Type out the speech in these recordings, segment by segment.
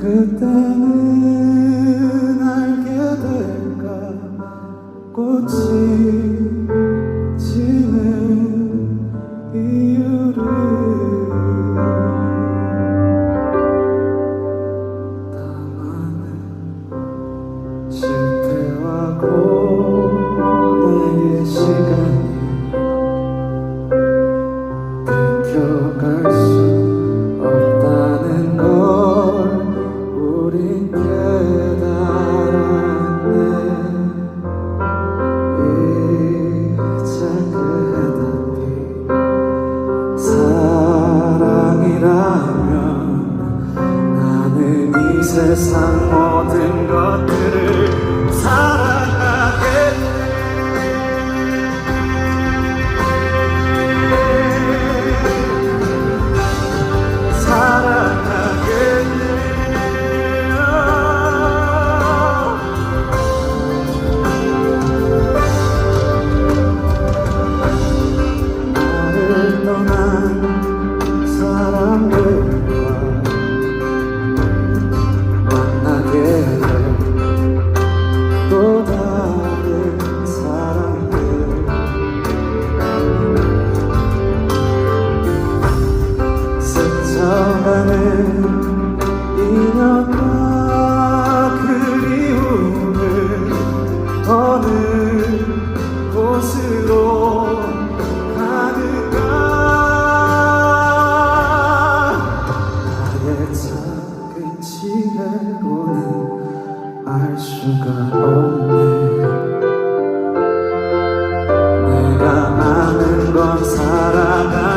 그때는 알게 될까? 꽃이 지는 이유를 담아낸 실패와 고뇌의 시간이 들켜가 세상 모든 것들을 사랑 인연과 그리움을 어느 곳으로 가는가. 나의 작은 지혜로는 알 수가 없네. 내가 아는 건 사랑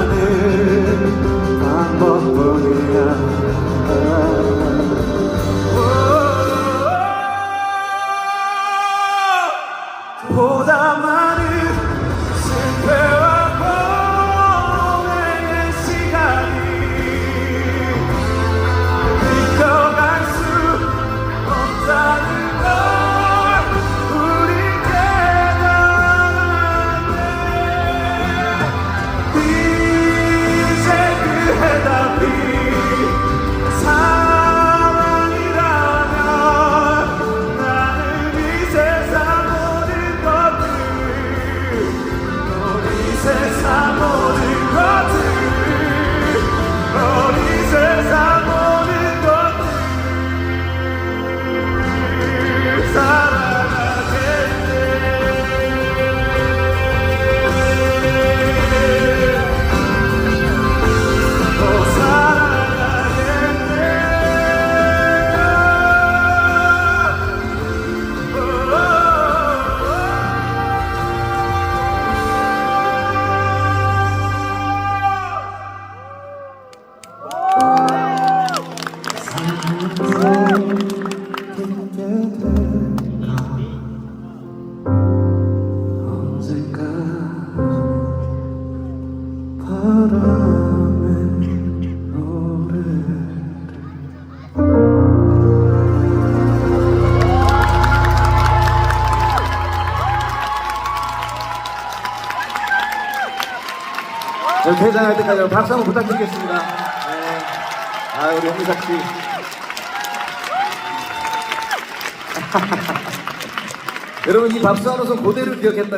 언젠가 바람에 노래를 저 퇴장할 때까지 박수 한번 부탁드리겠습니다. 네. 아, 우리 홍미삭 씨. 여러분, 이 박수 손 그대로 기억했다.